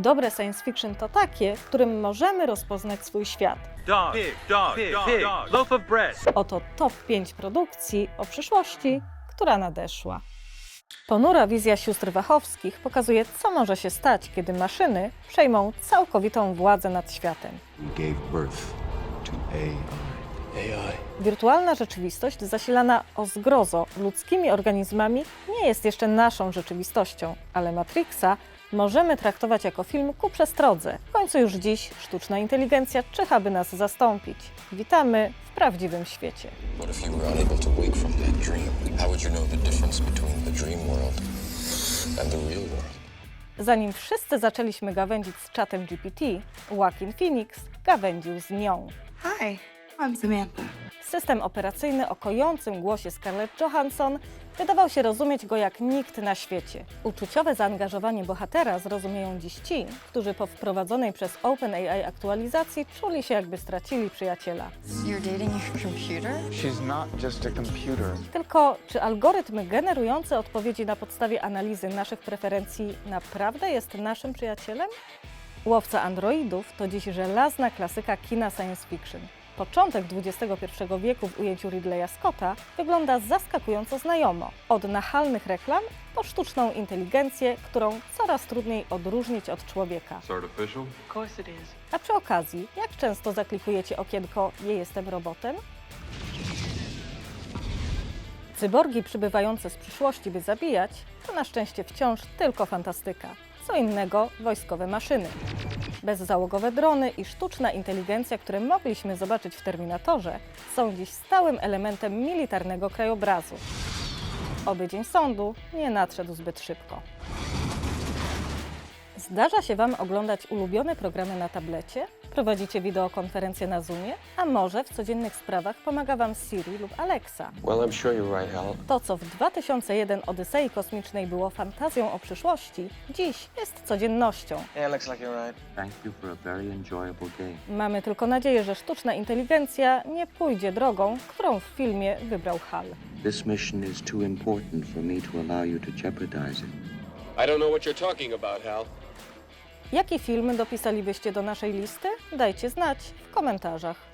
Dobre science fiction to takie, w którym możemy rozpoznać swój świat. Dog, pig, dog, pig, pig, loaf of bread. Oto top 5 produkcji o przyszłości, która nadeszła. Ponura wizja sióstr Wachowskich pokazuje, co może się stać, kiedy maszyny przejmą całkowitą władzę nad światem. Wirtualna rzeczywistość zasilana o zgrozo ludzkimi organizmami nie jest jeszcze naszą rzeczywistością, ale Matrixa możemy traktować jako film ku przestrodze. W końcu już dziś sztuczna inteligencja czyha, by nas zastąpić. Witamy w prawdziwym świecie. Zanim wszyscy zaczęliśmy gawędzić z czatem GPT, Joaquin Phoenix gawędził z nią. Hi, I'm Samantha. System operacyjny o kojącym głosie Scarlett Johansson wydawał się rozumieć go jak nikt na świecie. Uczuciowe zaangażowanie bohatera zrozumieją dziś ci, którzy po wprowadzonej przez OpenAI aktualizacji czuli się jakby stracili przyjaciela. You're dating your computer? She's not just a computer. Tylko czy algorytm generujący odpowiedzi na podstawie analizy naszych preferencji naprawdę jest naszym przyjacielem? Łowca androidów to dziś żelazna klasyka kina science fiction. Początek XXI wieku w ujęciu Ridleya Scotta wygląda zaskakująco znajomo. Od nachalnych reklam po sztuczną inteligencję, którą coraz trudniej odróżnić od człowieka. A przy okazji, jak często zaklikujecie okienko Nie jestem robotem? Cyborgi przybywające z przyszłości, by zabijać, to na szczęście wciąż tylko fantastyka. Co innego wojskowe maszyny. Bezzałogowe drony i sztuczna inteligencja, które mogliśmy zobaczyć w Terminatorze, są dziś stałym elementem militarnego krajobrazu. Oby dzień sądu nie nadszedł zbyt szybko. Zdarza się Wam oglądać ulubione programy na tablecie? Prowadzicie wideokonferencje na Zoomie? A może w codziennych sprawach pomaga Wam Siri lub Alexa? Well, I'm sure you're right, Hal. To, co w 2001 Odysei Kosmicznej było fantazją o przyszłości, dziś jest codziennością. Yeah, looks like you're right. Thank you for a very enjoyable day. Mamy tylko nadzieję, że sztuczna inteligencja nie pójdzie drogą, którą w filmie wybrał Hal. This mission is too important for me to allow you to jeopardize it. I don't know what you're talking about, Hal. Jaki film dopisalibyście do naszej listy? Dajcie znać w komentarzach.